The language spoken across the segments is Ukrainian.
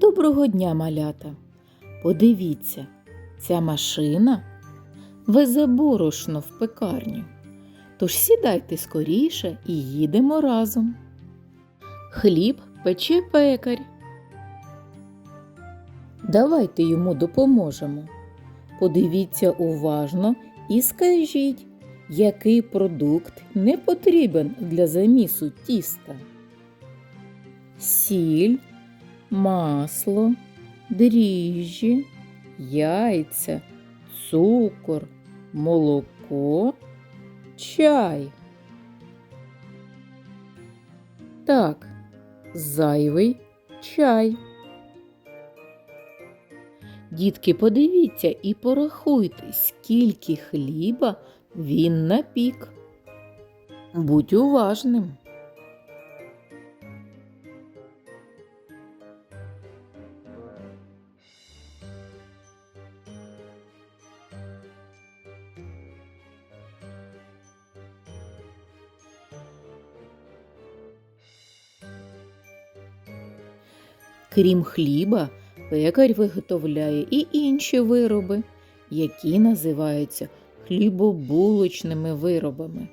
Доброго дня, малята! Подивіться, ця машина везе борошно в пекарню. Тож сідайте скоріше і їдемо разом. Хліб пече пекар. Давайте йому допоможемо. Подивіться уважно і скажіть, який продукт не потрібен для замісу тіста. Сіль, масло, дріжджі, яйця, цукор, молоко, чай. Так, зайвий чай. Дітки, подивіться і порахуйте, скільки хліба він напік. Будь уважним. Крім хліба, пекар виготовляє і інші вироби, які називаються хлібобулочними виробами.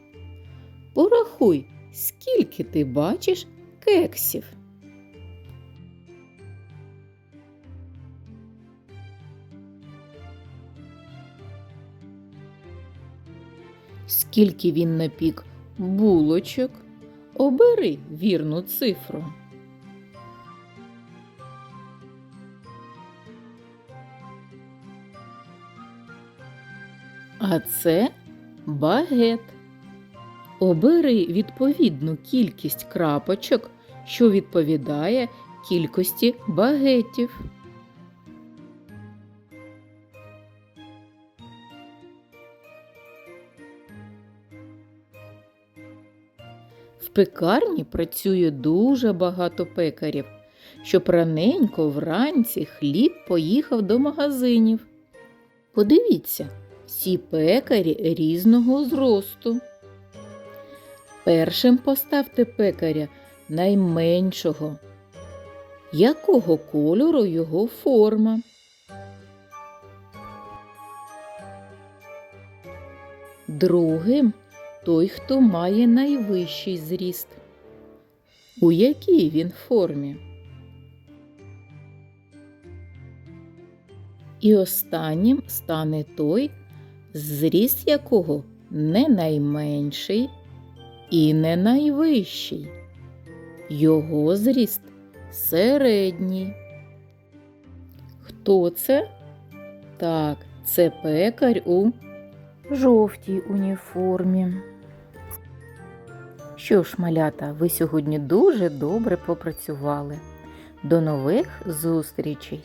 Порахуй, скільки ти бачиш кексів. Скільки він напік булочок, обери вірну цифру. А це багет. Обери відповідну кількість крапочок, що відповідає кількості багетів. В пекарні працює дуже багато пекарів, щоб раненько вранці хліб поїхав до магазинів. Подивіться, всі пекарі різного зросту. Першим поставте пекаря найменшого. Якого кольору його форма? Другим той, хто має найвищий зріст. У якій він формі? І останнім стане той, зріст якого не найменший і не найвищий. Його зріст середній. Хто це? Так, це пекар у жовтій уніформі. Що ж, малята, ви сьогодні дуже добре попрацювали. До нових зустрічей!